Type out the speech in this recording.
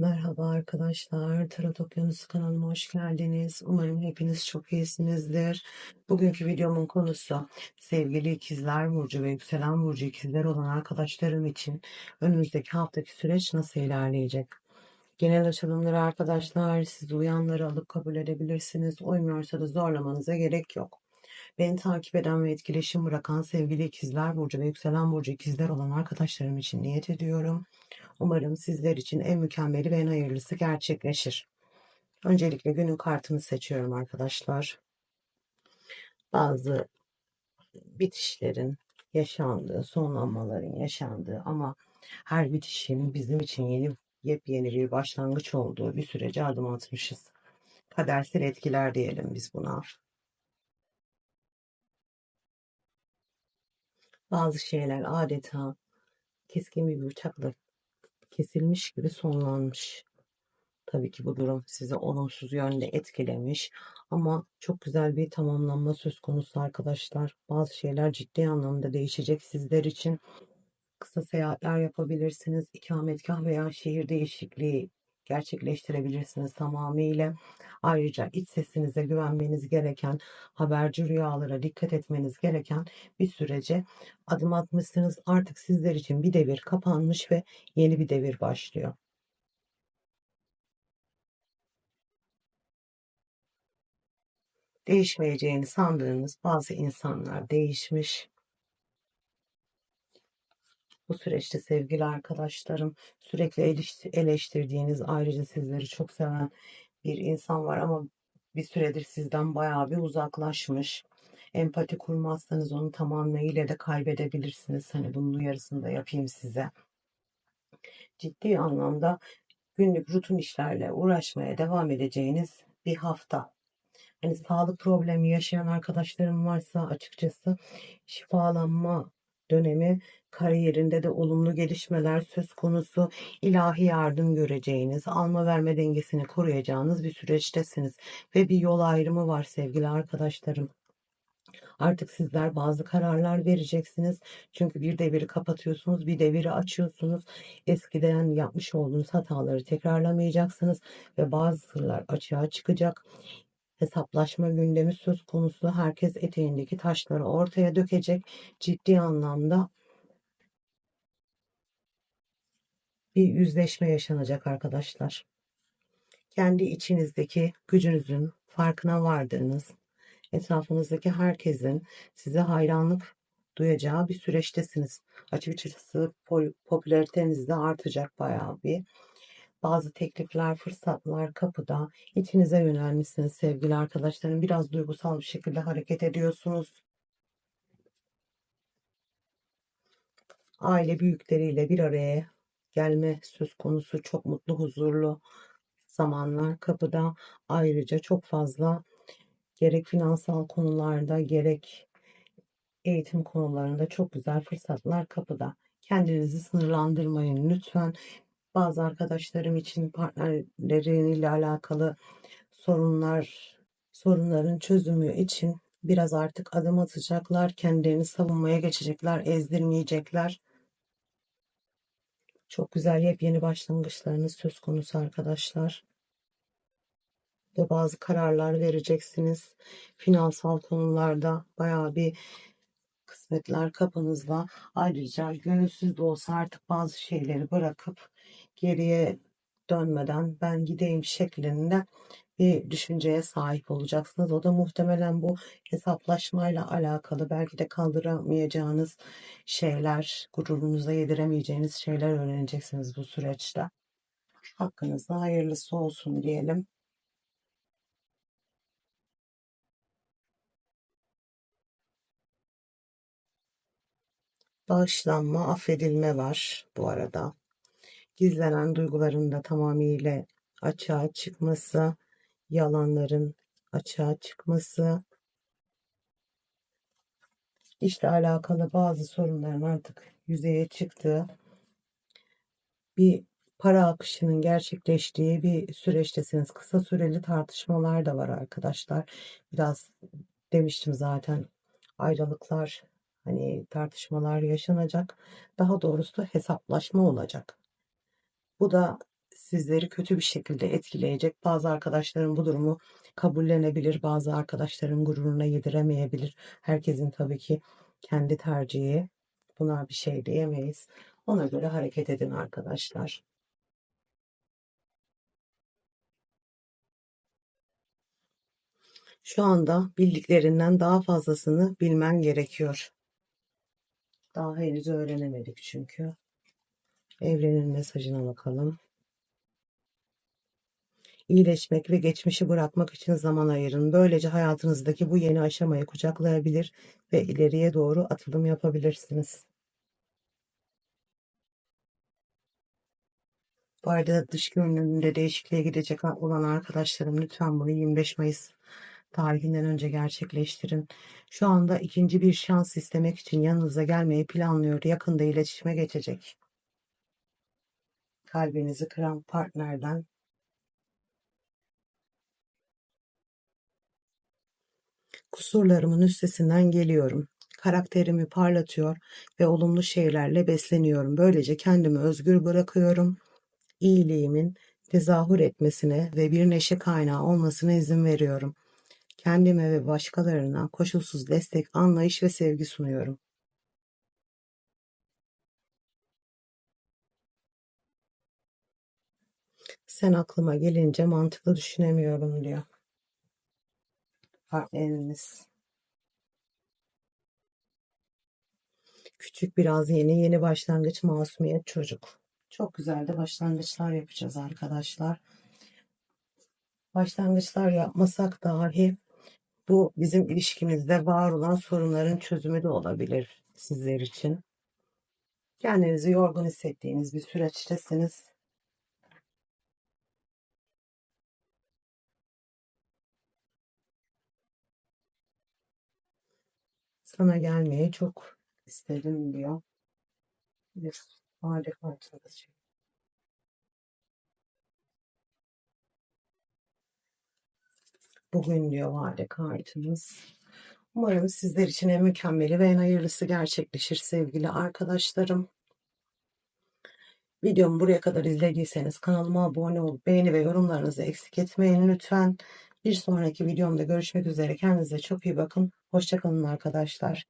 Merhaba arkadaşlar, Tarot Okyanusu kanalıma hoş geldiniz. Umarım hepiniz çok iyisinizdir. Bugünkü videomun konusu sevgili ikizler burcu ve yükselen burcu ikizler olan arkadaşlarım için önümüzdeki haftaki süreç nasıl ilerleyecek? Genel açılımları arkadaşlar siz uyanları alıp kabul edebilirsiniz. Uymuyorsa da zorlamanıza gerek yok. Beni takip eden ve etkileşim bırakan sevgili ikizler burcu ve yükselen burcu ikizler olan arkadaşlarım için niyet ediyorum. Umarım sizler için en mükemmeli ve en hayırlısı gerçekleşir. Öncelikle günün kartını seçiyorum arkadaşlar. Bazı bitişlerin yaşandığı, sonlanmaların yaşandığı ama her bitişin bizim için yeni yepyeni bir başlangıç olduğu bir sürece adım atmışız. Kadersel etkiler diyelim biz buna. Bazı şeyler adeta keskin bir bıçakla kesilmiş gibi sonlanmış. Tabii ki bu durum sizi olumsuz yönde etkilemiş ama çok güzel bir tamamlanma söz konusu arkadaşlar. Bazı şeyler ciddi anlamda değişecek sizler için. Kısa seyahatler yapabilirsiniz. İkametgah veya şehir değişikliği gerçekleştirebilirsiniz tamamıyla. Ayrıca iç sesinize güvenmeniz gereken, haberci rüyalara dikkat etmeniz gereken bir sürece adım atmışsınız. Artık sizler için bir devir kapanmış ve yeni bir devir başlıyor. Değişmeyeceğini sandığınız bazı insanlar değişmiş. Bu süreçte sevgili arkadaşlarım sürekli eleştirdiğiniz ayrıca sizleri çok seven bir insan var ama bir süredir sizden bayağı bir uzaklaşmış. Empati kurmazsanız onu tamamıyla da kaybedebilirsiniz. Hani bunun uyarısını da yapayım size. Ciddi anlamda günlük rutin işlerle uğraşmaya devam edeceğiniz bir hafta. Hani sağlık problemi yaşayan arkadaşlarım varsa açıkçası şifalanma dönemi kariyerinde de olumlu gelişmeler söz konusu ilahi yardım göreceğiniz, alma verme dengesini koruyacağınız bir süreçtesiniz ve bir yol ayrımı var sevgili arkadaşlarım. Artık sizler bazı kararlar vereceksiniz. Çünkü bir deviri kapatıyorsunuz, bir deviri açıyorsunuz. Eskiden yapmış olduğunuz hataları tekrarlamayacaksınız ve bazı sırlar açığa çıkacak hesaplaşma gündemi söz konusu. Herkes eteğindeki taşları ortaya dökecek. Ciddi anlamda bir yüzleşme yaşanacak arkadaşlar. Kendi içinizdeki gücünüzün farkına vardığınız, etrafınızdaki herkesin size hayranlık duyacağı bir süreçtesiniz. Açıkçası popülariteniz de artacak bayağı bir. Bazı teklifler, fırsatlar kapıda. İçinize yönelmişsiniz sevgili arkadaşlarım. Biraz duygusal bir şekilde hareket ediyorsunuz. Aile büyükleriyle bir araya gelme söz konusu çok mutlu, huzurlu zamanlar kapıda. Ayrıca çok fazla gerek finansal konularda gerek eğitim konularında çok güzel fırsatlar kapıda. Kendinizi sınırlandırmayın lütfen. Bazı arkadaşlarım için partnerleriyle alakalı sorunlar, sorunların çözümü için biraz artık adım atacaklar, kendilerini savunmaya geçecekler, ezdirmeyecekler. Çok güzel yepyeni başlangıçlarınız söz konusu arkadaşlar. Ve bazı kararlar vereceksiniz. Finansal konularda bayağı bir kısmetler kapınızda. Ayrıca gönülsüz de olsa artık bazı şeyleri bırakıp geriye dönmeden ben gideyim şeklinde bir düşünceye sahip olacaksınız. O da muhtemelen bu hesaplaşmayla alakalı belki de kaldıramayacağınız şeyler, gururunuza yediremeyeceğiniz şeyler öğreneceksiniz bu süreçte. Hakkınızda hayırlısı olsun diyelim. Bağışlanma, affedilme var bu arada. Gizlenen duyguların da tamamıyla açığa çıkması, yalanların açığa çıkması, işle alakalı bazı sorunların artık yüzeye çıktığı bir para akışının gerçekleştiği bir süreçtesiniz. Kısa süreli tartışmalar da var arkadaşlar. Biraz demiştim zaten ayrılıklar hani tartışmalar yaşanacak. Daha doğrusu hesaplaşma olacak. Bu da sizleri kötü bir şekilde etkileyecek. Bazı arkadaşların bu durumu kabullenebilir, bazı arkadaşların gururuna yediremeyebilir. Herkesin tabii ki kendi tercihi. Buna bir şey diyemeyiz. Ona göre hareket edin arkadaşlar. Şu anda bildiklerinden daha fazlasını bilmen gerekiyor. Daha henüz öğrenemedik çünkü. Evrenin mesajına bakalım. İyileşmek ve geçmişi bırakmak için zaman ayırın. Böylece hayatınızdaki bu yeni aşamayı kucaklayabilir ve ileriye doğru atılım yapabilirsiniz. Bu arada dış görünümünde değişikliğe gidecek olan arkadaşlarım lütfen bunu 25 Mayıs tarihinden önce gerçekleştirin. Şu anda ikinci bir şans istemek için yanınıza gelmeyi planlıyor. Yakında iletişime geçecek. Kalbinizi kıran partnerden kusurlarımın üstesinden geliyorum. Karakterimi parlatıyor ve olumlu şeylerle besleniyorum. Böylece kendimi özgür bırakıyorum. İyiliğimin tezahür etmesine ve bir neşe kaynağı olmasına izin veriyorum. Kendime ve başkalarına koşulsuz destek, anlayış ve sevgi sunuyorum. Sen aklıma gelince mantıklı düşünemiyorum diyor. Partneriniz. Küçük biraz yeni, yeni başlangıç, masumiyet, çocuk. Çok güzel de başlangıçlar yapacağız arkadaşlar. Başlangıçlar yapmasak dahi bu bizim ilişkimizde var olan sorunların çözümü de olabilir sizler için. Kendinizi yorgun hissettiğiniz bir süreçtesiniz. Sana gelmeyi çok istedim diyor. Bir vade kartınız. Bugün diyor vade kartımız. Umarım sizler için en mükemmeli ve en hayırlısı gerçekleşir sevgili arkadaşlarım. Videomu buraya kadar izlediyseniz kanalıma abone olup beğeni ve yorumlarınızı eksik etmeyin lütfen. Bir sonraki videomda görüşmek üzere. Kendinize çok iyi bakın. Hoşçakalın arkadaşlar.